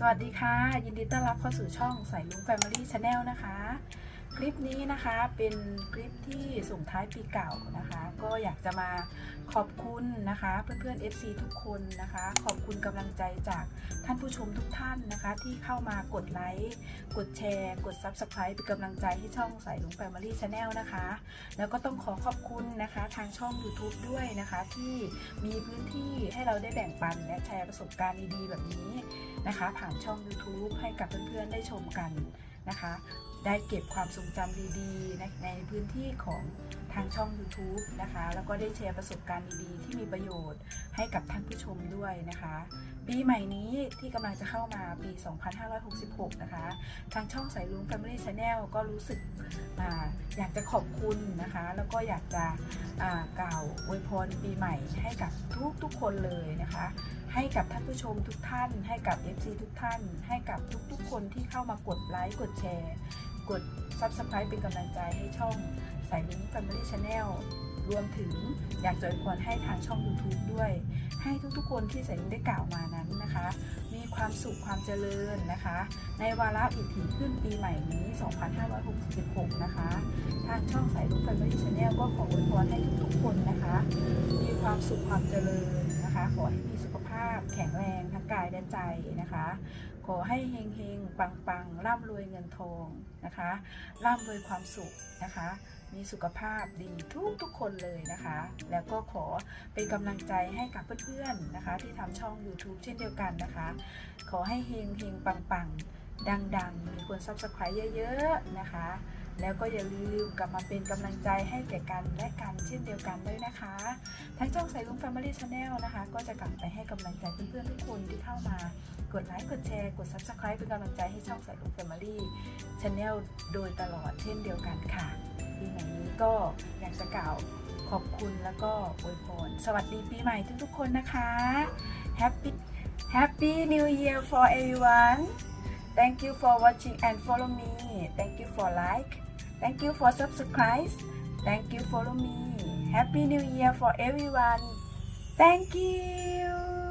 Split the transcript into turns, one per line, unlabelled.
สวัสดีค่ะ ยินดีต้อนรับเข้าสู่ช่องสายลุง Family Channel นะคะ คลิปนี้นะคะเป็นคลิปที่ส่งท้ายปีเก่านะคะ ก็อยากจะมาขอบคุณนะคะเพื่อนๆ FC ทุกคนนะคะ ขอบคุณกำลังใจจากท่านผู้ชมทุกท่านนะคะ ที่เข้ามากดไลค์กดแชร์ กด Subscribe เป็นกำลังใจให้ช่องใส่ลุง Family Channel นะคะ แล้วก็ต้องขอขอบคุณนะคะทางช่อง YouTube ด้วยนะคะ ที่มีพื้นที่ให้เราได้แบ่งปันและแชร์ประสบการณ์ดีๆแบบนี้นะคะ ผ่านช่อง YouTube ให้กับเพื่อนๆได้ชมกันนะคะ ได้เก็บความทรงจำดีๆในในพื้นที่ของทางช่อง YouTube นะคะ แล้วก็ได้แชร์ประสบการณ์ดีๆ ที่มีประโยชน์ให้กับท่านผู้ชมด้วยนะคะ ปีใหม่นี้ที่กำลังจะเข้ามาปี 2566 นะคะ ทางช่องสายลุง Family Channel ก็รู้สึกออยากจะขอบคุณนะคะ แล้วก็อยากจะกล่าวอวยพรปีใหม่ให้กับทุกทุกๆคนเลยนะคะ ให้กับท่านผู้ชมทุกท่าน ให้กับ FC ทุกท่าน ให้กับทุกๆคนที่เข้ามากดไลค์กดแชร์ กด Subscribe เป็นกำลังใจให้ช่องสายลุง Family Channel รวมถึงอยากจะอวยพรให้ทางช่อง YouTube ด้วย ให้ทุกๆ คนที่สายลุงได้กล่าวมานั้นนะคะ มีความสุขความเจริญนะคะ ในวาระอีกถีขึ้นปีใหม่นี้ 2566 นะคะ ทางช่องสายลุง Family Channel ก็ขออวยพรให้ทุกๆ คนนะคะ มีความสุขความเจริญนะคะ ขอให้มีสุขภาพแข็ง กายและใจนะคะ ขอให้เฮงเฮงปังปังร่ำรวยเงินทองนะคะร่ำรวยความสุขนะคะ มีสุขภาพดีทุกทุกคนเลยนะคะ แล้วก็ขอเป็นกำลังใจให้กับเพื่อนๆนะคะ ที่ทำช่อง YouTube เช่นเดียวกันนะคะ ขอให้เฮงเฮงปังปังดังๆ มีคน Subscribe เยอะ ๆ นะคะ แล้วก็อย่าลืมกลับมาเป็นกำลังใจให้แก่กันและกันเช่นเดียวกันด้วยนะคะทั้งช่องใส่ลุง Family Channel นะคะ ก็จะกลับไปให้กำลังใจเพื่อนๆทุกคนที่เข้ามากดไลค์กดแชร์กด Subscribe เป็นกำลังใจให้ช่องใส่ลุง Family Channel โดยตลอดเช่นเดียวกันค่ะปีใหม่นี้ก็อยากจะกล่าวขอบคุณแล้วก็อวยพรสวัสดีปีใหม่ทุกๆคนนะคะ Happy Happy New Year for everyone Thank you for watching and follow me Thank you for like Thank you for subscribe. Thank you follow me. Happy New Year for everyone. Thank you